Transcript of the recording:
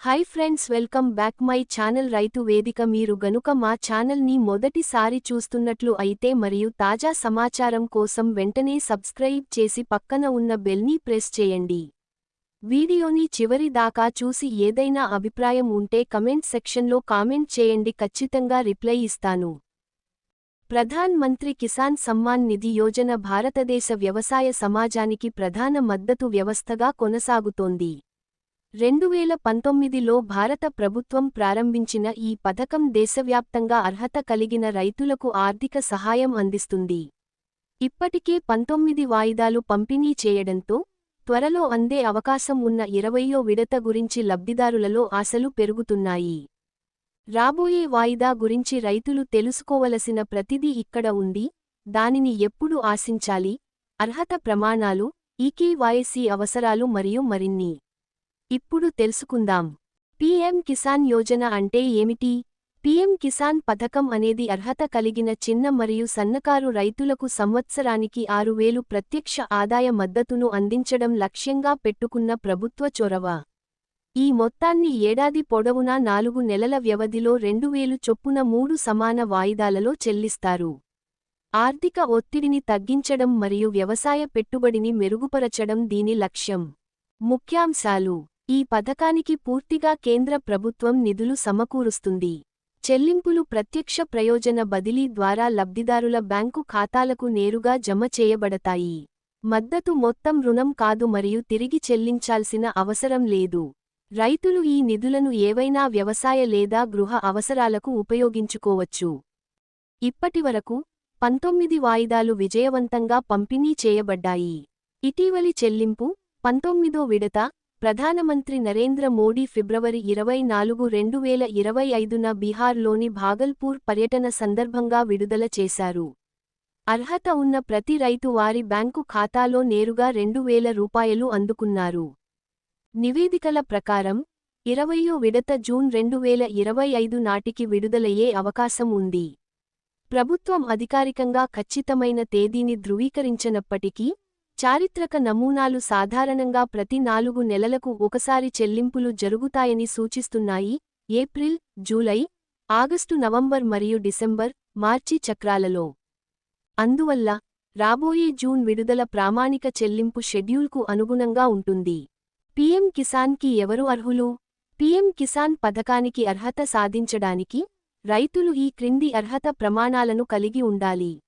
Hi friends welcome back my channel Rythu Vedika మీరు గనుక మా ఛానల్ని మొదటిసారి చూస్తున్నట్లు అయితే మరియు తాజా సమాచారం కోసం వెంటనే సబ్స్క్రైబ్ చేసి పక్కన ఉన్న బెల్ని ప్రెస్ చేయండి. వీడియోని చివరి దాకా చూసి ఏదైనా అభిప్రాయం ఉంటే కమెంట్ సెక్షన్లో కామెంట్ చేయండి ఖచ్చితంగా రిప్లై ఇస్తాను. ప్రధాన్ మంత్రి కిసాన్ సమ్మాన్ నిధి యోజన భారతదేశ వ్యవసాయ సమాజానికి ప్రధాన మద్దతు వ్యవస్థగా కొనసాగుతోంది. రెండువేల పంతొమ్మిదిలో భారత ప్రభుత్వం ప్రారంభించిన ఈ పథకం దేశవ్యాప్తంగా అర్హత కలిగిన రైతులకు ఆర్థిక సహాయం అందిస్తుంది. ఇప్పటికే పంతొమ్మిది వాయిదాలు పంపిణీ చేయడంతో త్వరలో అందే అవకాశం ఉన్న ఇరవయో విడత గురించి లబ్ధిదారులలో ఆశలు పెరుగుతున్నాయి. రాబోయే వాయిదా గురించి రైతులు తెలుసుకోవలసిన ప్రతిదీ ఇక్కడ ఉంది. దానిని ఎప్పుడు ఆశించాలి? అర్హత ప్రమాణాలు ఈకేవైసీ అవసరాలు మరియు మరిన్ని. ఇప్పుడు తెలుసుకుందాం. పీఎం కిసాన్ యోజన అంటే ఏమిటి? పీఎం కిసాన్ పథకం అనేది అర్హత కలిగిన చిన్న మరియు సన్నకారు రైతులకు సంవత్సరానికి ఆరు వేలు ప్రత్యక్ష ఆదాయ మద్దతును అందించడం లక్ష్యంగా పెట్టుకున్న ప్రభుత్వ చొరవ. ఈ మొత్తాన్ని ఏడాది పొడవునా నాలుగు నెలల వ్యవధిలో రెండు వేలు చొప్పున మూడు సమాన వాయిదాలలో చెల్లిస్తారు. ఆర్థిక ఒత్తిడిని తగ్గించడం మరియు వ్యవసాయ పెట్టుబడిని మెరుగుపరచడం దీని లక్ష్యం. ముఖ్యాంశాలు. ఈ పథకానికి పూర్తిగా కేంద్ర ప్రభుత్వం నిధులు సమకూరుస్తుంది. చెల్లింపులు ప్రత్యక్ష ప్రయోజన బదిలీ ద్వారా లబ్ధిదారుల బ్యాంకు ఖాతాలకు నేరుగా జమ చేయబడతాయి. మద్దతు మొత్తం రుణం కాదు మరియు తిరిగి చెల్లించాల్సిన అవసరం లేదు. రైతులు ఈ నిధులను ఏవైనా వ్యవసాయ లేదా గృహ అవసరాలకు ఉపయోగించుకోవచ్చు. ఇప్పటివరకు పంతొమ్మిది వాయిదాలు విజయవంతంగా పంపిణీ చేయబడ్డాయి. ఇటీవలి చెల్లింపు పంతొమ్మిదో విడత ప్రధానమంత్రి నరేంద్ర మోడీ ఫిబ్రవరి ఇరవై నాలుగు రెండు వేల ఇరవై ఐదున బీహార్లోని భాగల్పూర్ పర్యటన సందర్భంగా విడుదల చేశారు. అర్హత ఉన్న ప్రతి రైతు వారి బ్యాంకు ఖాతాలో నేరుగా రెండు వేల రూపాయలు అందుకున్నారు. నివేదికల ప్రకారం ఇరవయో విడత జూన్ రెండు వేల ఇరవై ఐదు నాటికి విడుదలయ్యే అవకాశం ఉంది. ప్రభుత్వం అధికారికంగా ఖచ్చితమైన తేదీని ధృవీకరించనప్పటికీ చారిత్రక నమూనాలు సాధారణంగా ప్రతి నాలుగు నెలలకు ఒకసారి చెల్లింపులు జరుగుతాయని సూచిస్తున్నాయి. ఏప్రిల్ జూలై ఆగస్టు నవంబర్ మరియు డిసెంబర్ మార్చి చక్రాలలో. అందువల్ల రాబోయే జూన్ విడుదల ప్రామాణిక చెల్లింపు షెడ్యూల్కు అనుగుణంగా ఉంటుంది. పీఎం కిసాన్కి ఎవరు అర్హులు? పీఎం కిసాన్ పథకానికి అర్హత సాధించడానికి రైతులు ఈ క్రింది అర్హత ప్రమాణాలను కలిగి ఉండాలి.